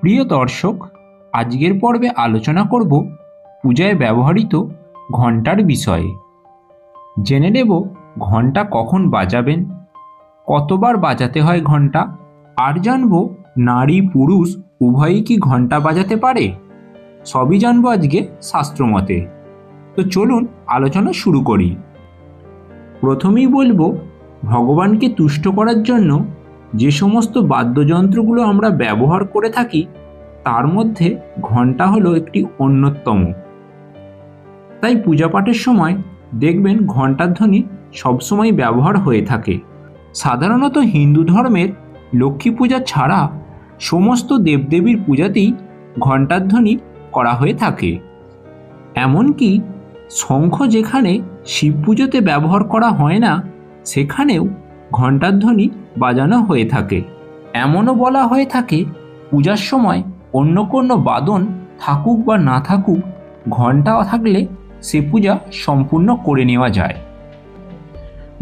প্রিয় দর্শক, আজকের পর্বে আলোচনা করব পূজায় ব্যবহৃত ঘণ্টার বিষয়ে। জেনে নেব ঘণ্টা কখন বাজাবেন, কতবার বাজাতে হয় ঘণ্টা, আর জানব নারী পুরুষ উভয়ই কি ঘণ্টা বাজাতে পারে? সবই জানব আজকে শাস্ত্রমতে। তো চলুন আলোচনা শুরু করি। প্রথমেই বলব, ভগবানকে তুষ্ট করার জন্য যে সমস্ত বাদ্যযন্ত্রগুলো আমরা ব্যবহার করে থাকি, তার মধ্যে ঘণ্টা হলো একটি অন্যতম। তাই পূজা পাঠের সময় দেখবেন ঘণ্টার ধ্বনি সবসময় ব্যবহার হয়ে থাকে। সাধারণত হিন্দু ধর্মের লক্ষ্মী পূজা ছাড়া সমস্ত দেবদেবীর পূজাতেই ঘণ্টার ধ্বনি করা হয়ে থাকে। এমনকি শঙ্খ যেখানে শিব পুজোতে ব্যবহার করা হয় না, সেখানেও ঘণ্টার ধ্বনি বাজানো হয়ে থাকে। এমনও বলা হয়ে থাকে, পূজার সময় অন্য কোনো বাদন থাকুক বা না থাকুক ঘণ্টা থাকলে সে পূজা সম্পূর্ণ করে নেওয়া যায়।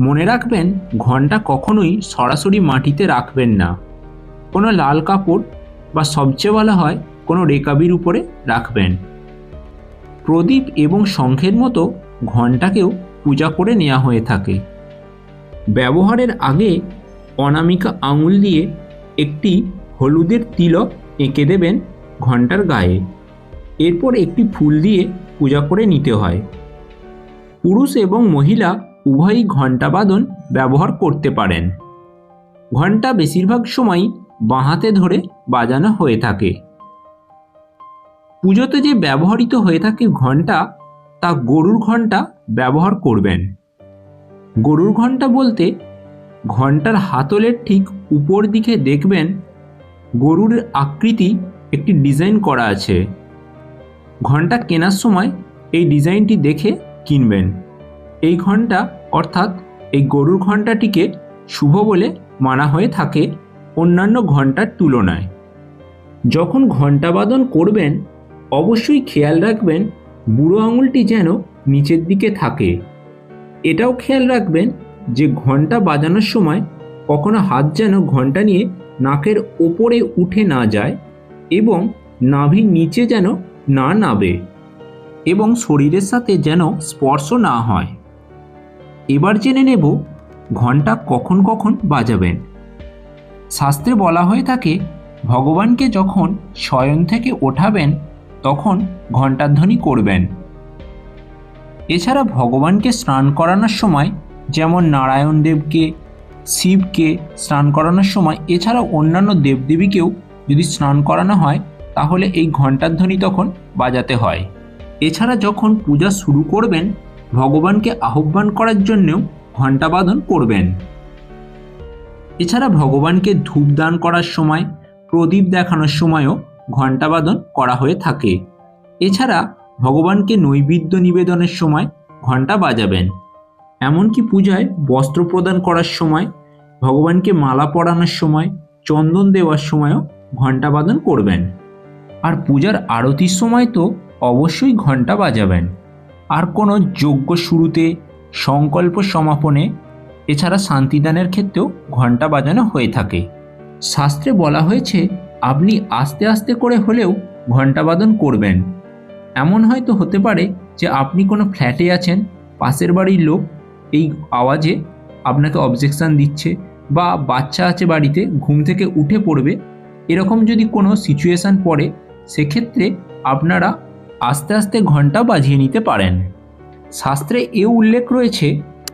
মনে রাখবেন, ঘণ্টা কখনোই সরাসরি মাটিতে রাখবেন না। কোনো লাল কাপড় বা সবচেয়ে ভালো হয়, কোনো রেকাবির উপরে রাখবেন। প্রদীপ এবং শঙ্খের মতো ঘণ্টাকেও পূজা করে নেওয়া হয়ে থাকে। ব্যবহারের আগে অনামিকা আঙুল দিয়ে একটি হলুদের তিলক এঁকে দেবেন ঘণ্টার গায়ে। এরপর একটি ফুল দিয়ে পূজা করে নিতে হয়। পুরুষ এবং মহিলা উভয়ই ঘণ্টা বাদন ব্যবহার করতে পারেন। ঘণ্টা বেশিরভাগ সময় বাঁ ধরে বাজানো হয়ে থাকে। পুজোতে যে ব্যবহৃত হয়ে থাকে ঘণ্টা, তা গরুর ঘণ্টা ব্যবহার করবেন। গরুর ঘণ্টা বলতে ঘণ্টার হাতলের ঠিক উপর দিকে দেখবেন গরুর আকৃতি একটি ডিজাইন করা আছে। ঘণ্টা কেনার সময় এই ডিজাইনটি দেখে কিনবেন। এই ঘণ্টা অর্থাৎ এই গরুর ঘণ্টাটিকে শুভ বলে মানা হয়ে থাকে অন্যান্য ঘণ্টার তুলনায়। যখন ঘণ্টাবাদন করবেন, অবশ্যই খেয়াল রাখবেন বুড়ো আঙুলটি যেন নিচের দিকে থাকে। এটাও খেয়াল রাখবেন যে ঘণ্টা বাজানোর সময় কখনো হাত যেন ঘণ্টা নিয়ে নাকের ওপরে উঠে না যায় এবং নাভির নিচে যেন না নাবে এবং শরীরের সাথে যেন স্পর্শ না হয়। এবার জেনে নেব ঘণ্টা কখন কখন বাজাবেন। শাস্ত্রে বলা হয়ে থাকে, ভগবানকে যখন শয়ন থেকে ওঠাবেন, তখন ঘণ্টাধ্বনি করবেন। এছাড়া ভগবানকে স্নান করানোর সময়, যেমন নারায়ণ দেবকে, শিবকে স্নান করানোর সময় এছাড়া অন্যান্য দেবদেবীকেও যদি স্নান করানো হয়, তাহলে এই ঘণ্টার ধ্বনি তখন বাজাতে হয়। এছাড়া যখন পূজা শুরু করবেন, ভগবানকে আহ্বান করার জন্যও ঘণ্টাবাদন করবেন। এছাড়া ভগবানকে ধূপ দান করার সময়, প্রদীপ দেখানোর সময়ও ঘণ্টা ঘণ্টাবাদন করা হয়ে থাকে। এছাড়া ভগবানকে নৈবেদ্য নিবেদনের সময় ঘণ্টা বাজাবেন। এমনকি পূজায় বস্ত্র প্রদান করার সময়, ভগবানকে মালা পরানোর সময়, চন্দন দেওয়ার সময়ও ঘণ্টাবাদন করবেন। আর পূজার আরতির সময় তো অবশ্যই ঘণ্টা বাজাবেন। আর কোনো যজ্ঞ শুরুতে, সংকল্প সমাপনে, এছাড়া শান্তিদানের ক্ষেত্রেও ঘণ্টা বাজানো হয়ে থাকে। শাস্ত্রে বলা হয়েছে, আপনি আস্তে আস্তে করে হলেও ঘণ্টাবাদন করবেন। এমন হয়তো হতে পারে যে আপনি কোনো ফ্ল্যাটে আছেন, পাশের বাড়ির লোক এই আওয়াজে আপনাকে অবজেকশান দিচ্ছে বা বাচ্চা আছে বাড়িতে, ঘুম থেকে উঠে পড়বে, এরকম যদি কোনো সিচুয়েশান পড়ে, সেক্ষেত্রে আপনারা আস্তে আস্তে ঘণ্টা বাজিয়ে নিতে পারেন। শাস্ত্রে এও উল্লেখ রয়েছে,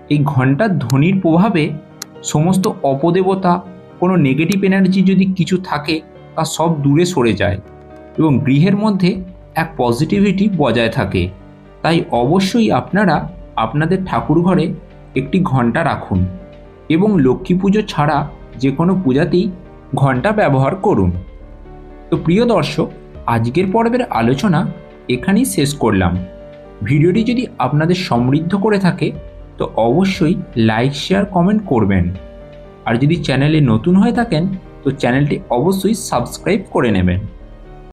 এই ঘণ্টার ধ্বনির প্রভাবে সমস্ত অপদেবতা, কোনো নেগেটিভ এনার্জি যদি কিছু থাকে, তা সব দূরে সরে যায় এবং গৃহের মধ্যে এক পজিটিভিটি বজায় থাকে। তাই অবশ্যই আপনারা আপনাদের ঠাকুর ঘরে একটি ঘণ্টা রাখুন এবং লক্ষ্মী পুজো ছাড়া যে কোনো পূজাতেই ঘণ্টা ব্যবহার করুন। তো প্রিয় দর্শক, আজকের পর্বের আলোচনা এখানেই শেষ করলাম। ভিডিওটি যদি আপনাদের সমৃদ্ধ করে থাকে, তো অবশ্যই লাইক শেয়ার কমেন্ট করবেন। আর যদি চ্যানেলে নতুন হয়ে থাকেন, তো চ্যানেলটি অবশ্যই সাবস্ক্রাইব করে নেবেন।